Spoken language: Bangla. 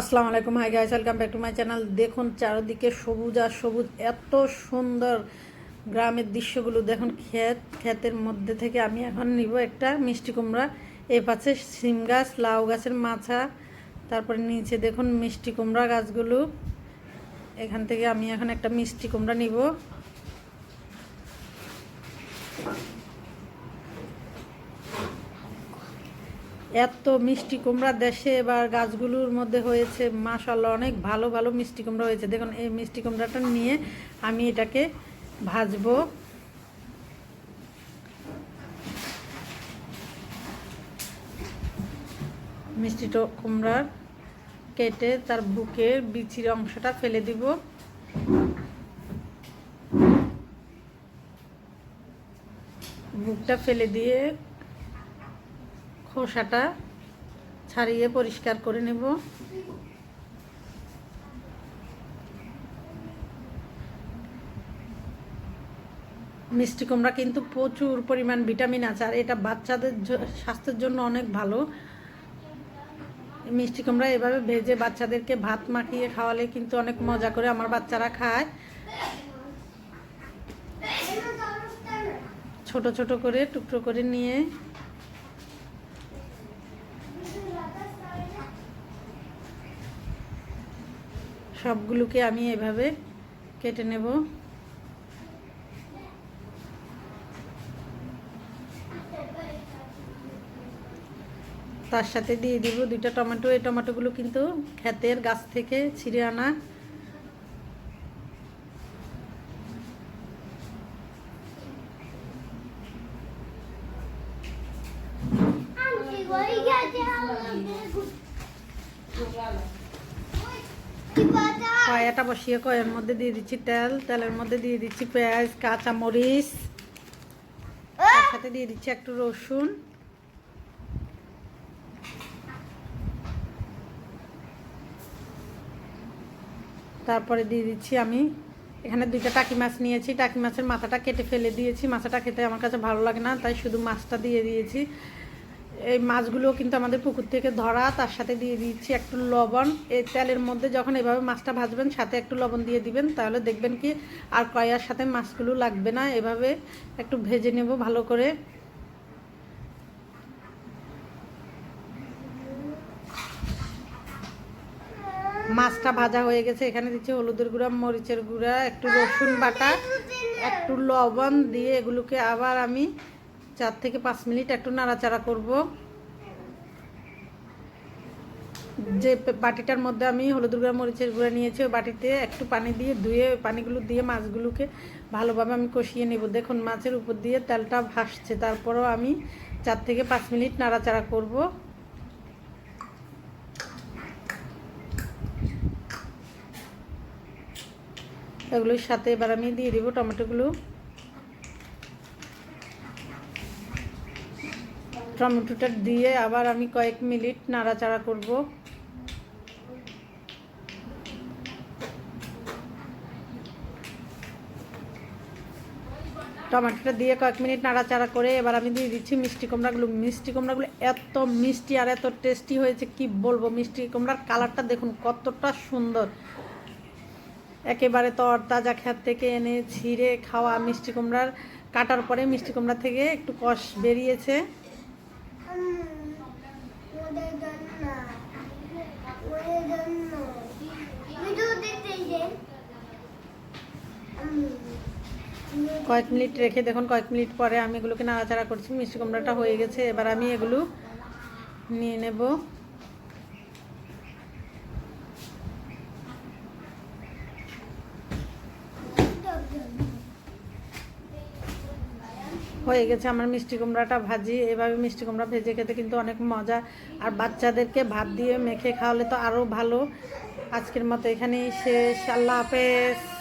আসসালামু আলাইকুম। Hi guys welcome back to my channel দেখুন, চারিদিকে সবুজ আর সবুজ এত সুন্দর গ্রামের দৃশ্যগুলো। দেখুন, ক্ষেত, ক্ষেতের মধ্যে থেকে আমি এখন নিব একটা মিষ্টি কুমড়া। এই পাশে সিম গাছ, লাউ গাছের মাছা। তারপরে নিচে দেখুন মিষ্টি কুমড়া গাছগুলো। এখান থেকে আমি এখন একটা মিষ্টি কুমড়া নিব। এত মিষ্টি কুমড়া দেশে এবার গাছগুলোর মধ্যে হয়েছে মাশাল্লাহ অনেক ভালো ভালো মিষ্টি কুমড়া হয়েছে। দেখুন, এই মিষ্টি কুমড়াটা নিয়ে আমি এটাকে ভাজবো। মিষ্টি কুমড়ার কেটে তার বুকের বিচির অংশটা ফেলে দিব। বুকটা ফেলে দিয়ে খোসাটা ছাড়িয়ে পরিষ্কার করে নেব। মিষ্টি কুমড়া কিন্তু প্রচুর পরিমাণ ভিটামিন আছে, আর এটা বাচ্চাদের স্বাস্থ্যের জন্য অনেক ভালো। মিষ্টি কুমড়া এভাবে ভেজে বাচ্চাদেরকে ভাত মাখিয়ে খাওয়ালে কিন্তু অনেক মজা করে আমার বাচ্চারা খায়। ছোট ছোট করে টুকরো করে নিয়ে সবগুলোকে আমি এভাবে কেটে নেব। তার সাথে দিয়ে দিব দুইটা টমেটো। এই টমেটোগুলো কিন্তু ক্ষেতের গাছ থেকে ছিঁড়ে আনা। কয়াটা বসিয়ে কয়ের মধ্যে দিয়ে দিচ্ছি তেল, তেলের মধ্যে দিয়ে দিচ্ছি পেঁয়াজ কাঁচা মরিচ সাথে দিয়ে দিচ্ছি একটু রসুন। তারপরে দিয়ে দিচ্ছি আমি, এখানে দুইটা টাকি মাছ নিয়েছি, টাকি মাছের মাথাটা কেটে ফেলে দিয়েছি মাথাটা খেতে আমার কাছে ভালো লাগে না, তাই শুধু মাছটা দিয়ে দিয়েছি। এই মাছগুলো কিন্তু আমাদের পুকুর থেকে ধরা, তার সাথে দিয়ে দিচ্ছি একটু লবণ। এই তেলের মধ্যে যখন এভাবে মাছটা ভাজবেন, সাথে একটু লবণ দিয়ে দিবেন, তাহলে দেখবেন কি আর কয়ার সাথে মাছগুলো লাগবে না। এভাবে একটু ভেজে নেব ভালো করে। মাছটা ভাজা হয়ে গেছে, এখানে দিচ্ছি হলুদের গুঁড়া, মরিচের গুঁড়া, একটু রসুন বাটা, একটু লবণ দিয়ে এগুলোকে আবার আমি চার থেকে পাঁচ মিনিট একটু নাড়াচাড়া করব। যে বাটিটার মধ্যে আমি হলুদ গুঁড়া, মরিচের গুঁড়া নিয়েছি, ওই বাটিতে একটু পানি দিয়ে ধুয়ে পানিগুলো দিয়ে মাছগুলোকে ভালোভাবে আমি কষিয়ে নেব। দেখুন, মাছের উপর দিয়ে তেলটা ভাসছে। তারপরেও আমি চার থেকে পাঁচ মিনিট নাড়াচাড়া করব। এগুলোর সাথে এবার আমি দিয়ে দিব টমেটোগুলো। টমেটোটা দিয়ে আবার আমি কয়েক মিনিট নাড়াচাড়া করব। টমেটোটা দিয়ে কয়েক মিনিট নাড়াচাড়া করে এবার আমি দিয়ে দিচ্ছি মিষ্টি কুমড়াগুলো। মিষ্টি কুমড়াগুলো এত মিষ্টি আর এত টেস্টি হয়েছে, কি বলব? মিষ্টি কুমড়ার কালারটা দেখুন কতটা সুন্দর। একেবারে তরতাজা ক্ষেত থেকে এনে ছিঁড়ে খাওয়া মিষ্টি কুমড়ার, কাটার পরে মিষ্টি কুমড়া থেকে একটু কষ বেরিয়েছে ওদের জন্য ওদের জন্য ভিডিও দেখতে যে কয়েক মিনিট রেখে দেখুন, কয়েক মিনিট পরে আমি এগুলোকে নাড়াচাড়া করছি, মিষ্টি কুমড়াটা হয়ে গেছে। এবার আমি এগুলো নিয়ে নেব। হয়ে গেছে আমার মিষ্টি কুমড়াটা ভাজি। এভাবে মিষ্টি কুমড়া ভেজে খেতে কিন্তু অনেক মজা। আর বাচ্চাদেরকে ভাত দিয়ে মেখে খাওয়ালে তো আরও ভালো। আজকের মতো এখানেই শেষ। আল্লাহ হাফেজ।